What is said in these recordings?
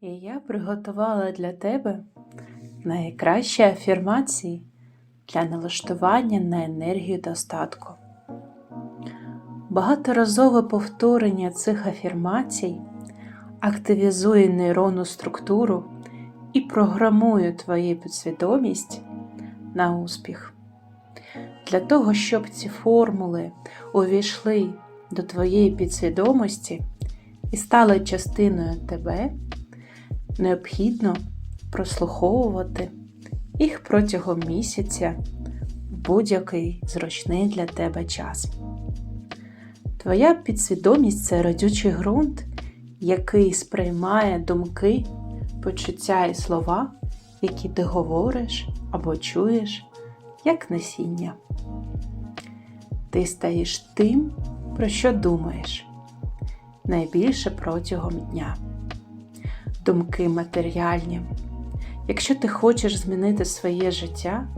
І я приготувала для тебе найкращі афірмації для налаштування на енергію достатку. Багаторазове повторення цих афірмацій активізує нейронну структуру і програмує твою підсвідомість на успіх. Для того, щоб ці формули увійшли до твоєї підсвідомості і стали частиною тебе, необхідно прослуховувати їх протягом місяця в будь-який зручний для тебе час. Твоя підсвідомість це родючий ґрунт, який сприймає думки, почуття і слова, які ти говориш або чуєш, як насіння. Ти стаєш тим, про що думаєш, найбільше протягом дня. Думки матеріальні. Якщо ти хочеш змінити своє життя,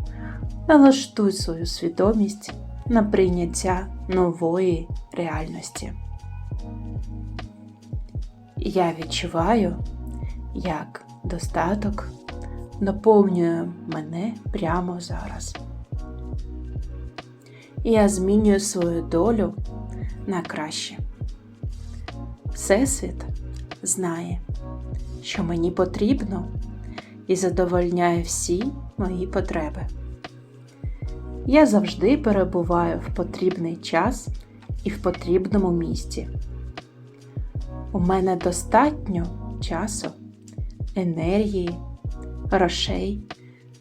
налаштуй свою свідомість на прийняття нової реальності. Я відчуваю, як достаток наповнює мене прямо зараз. Я змінюю свою долю на краще. Всесвіт знає, що мені потрібно і задовольняє всі мої потреби. Я завжди перебуваю в потрібний час і в потрібному місці. У мене достатньо часу, енергії, грошей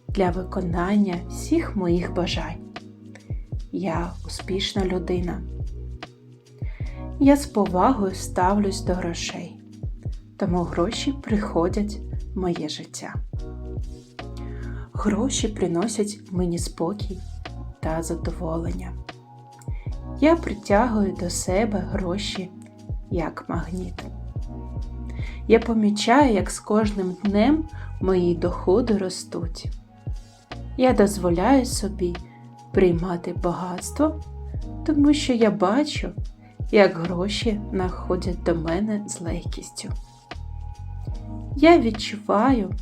для виконання всіх моїх бажань. Я успішна людина. Я з повагою ставлюсь до грошей, тому гроші приходять в моє життя. Гроші приносять мені спокій та задоволення. Я притягую до себе гроші як магніт. Я помічаю, як з кожним днем мої доходи ростуть. Я дозволяю собі приймати багатство, тому що я бачу, як гроші находять до мене з легкістю. Я відчуваю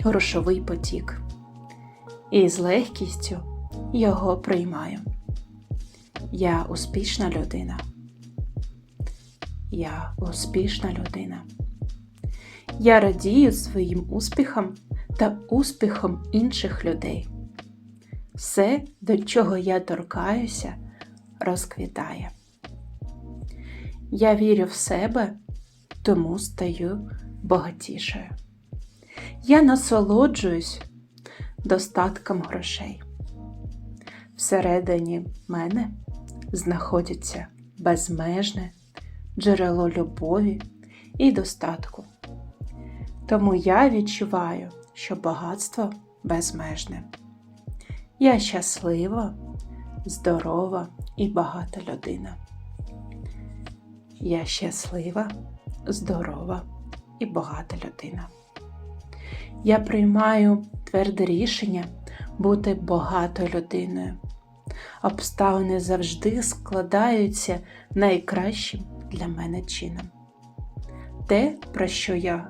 грошовий потік і з легкістю його приймаю. Я успішна людина. Я успішна людина. Я радію своїм успіхам та успіхом інших людей. Все, до чого я торкаюся, розквітає. Я вірю в себе, тому стаю багатішою. Я насолоджуюсь достатком грошей. Всередині мене знаходиться безмежне джерело любові і достатку. Тому я відчуваю, що багатство безмежне. Я щаслива, здорова і багата людина. Я щаслива, здорова і багата людина. Я приймаю тверде рішення бути багатою людиною. Обставини завжди складаються найкращим для мене чином. Те, про що я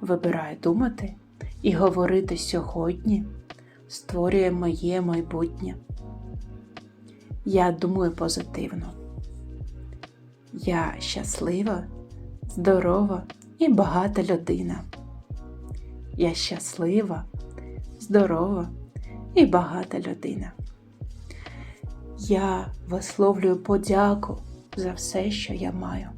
вибираю думати і говорити сьогодні, створює моє майбутнє. Я думаю позитивно. Я щаслива, здорова і багата людина. Я щаслива, здорова і багата людина. Я висловлюю подяку за все, що я маю.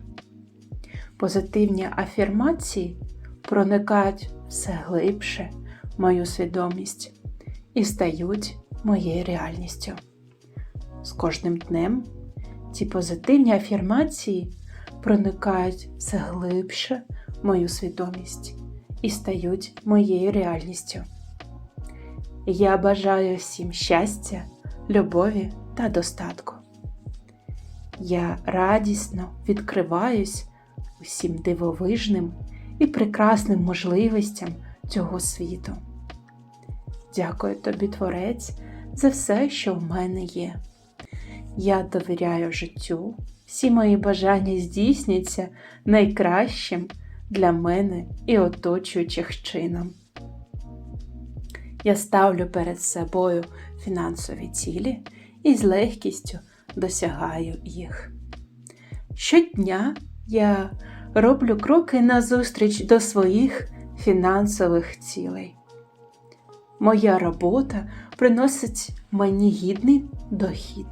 Позитивні афірмації проникають все глибше в мою свідомість і стають моєю реальністю. З кожним днем ці позитивні афірмації проникають все глибше в мою свідомість і стають моєю реальністю. Я бажаю всім щастя, любові та достатку. Я радісно відкриваюсь усім дивовижним і прекрасним можливостям цього світу. Дякую тобі, Творець, за все, що в мене є. Я довіряю життю, всі мої бажання здійсняться найкращим для мене і оточуючих чином. Я ставлю перед собою фінансові цілі і з легкістю досягаю їх. Щодня я роблю кроки назустріч до своїх фінансових цілей. Моя робота приносить мені гідний дохід.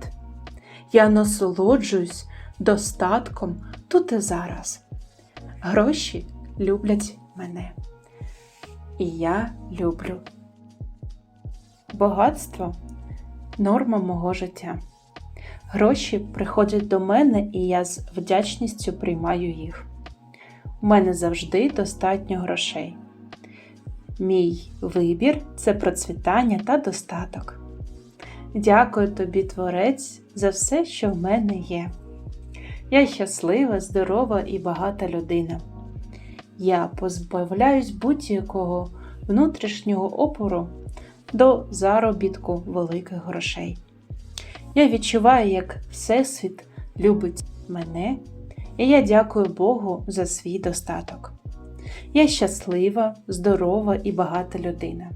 Я насолоджуюсь достатком тут і зараз. Гроші люблять мене. І я люблю. Багатство норма мого життя. Гроші приходять до мене, і я з вдячністю приймаю їх. У мене завжди достатньо грошей. Мій вибір це процвітання та достаток. Дякую тобі, Творець, за все, що в мене є. Я щаслива, здорова і багата людина. Я позбавляюсь будь-якого внутрішнього опору до заробітку великих грошей. Я відчуваю, як Всесвіт любить мене, і я дякую Богу за свій достаток. Я щаслива, здорова і багата людина.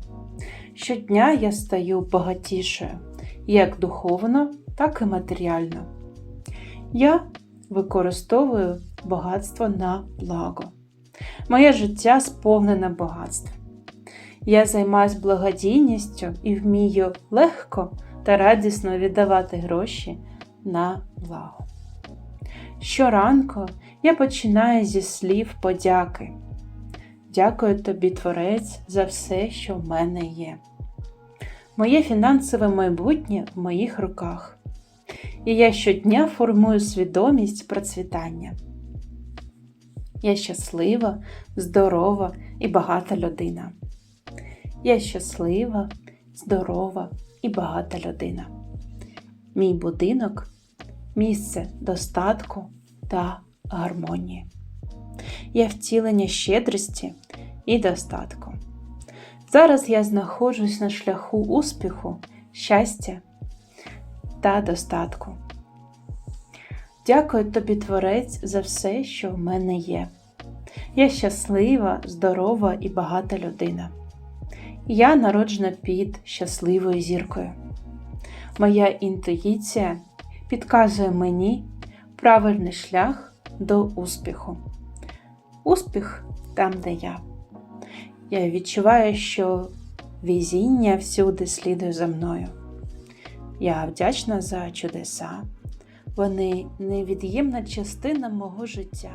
Щодня я стаю багатішою як духовно, так і матеріально. Я використовую багатство на благо. Моє життя сповнене багатством. Я займаюся благодійністю і вмію легко та радісно віддавати гроші на благо. Щоранку я починаю зі слів подяки. Дякую тобі, Творець, за все, що в мене є. Моє фінансове майбутнє в моїх руках, і я щодня формую свідомість процвітання. Я щаслива, здорова і багата людина. Я щаслива, здорова і багата людина. Мій будинок місце достатку та гармонії. Я втілення щедрості і достатку. Зараз я знаходжусь на шляху успіху, щастя та достатку. Дякую тобі, Творець, за все, що в мене є. Я щаслива, здорова і багата людина. Я народжена під щасливою зіркою. Моя інтуїція підказує мені правильний шлях до успіху. Успіх там, де я. Я відчуваю, що везіння всюди слідує за мною. Я вдячна за чудеса. Вони невід'ємна частина мого життя.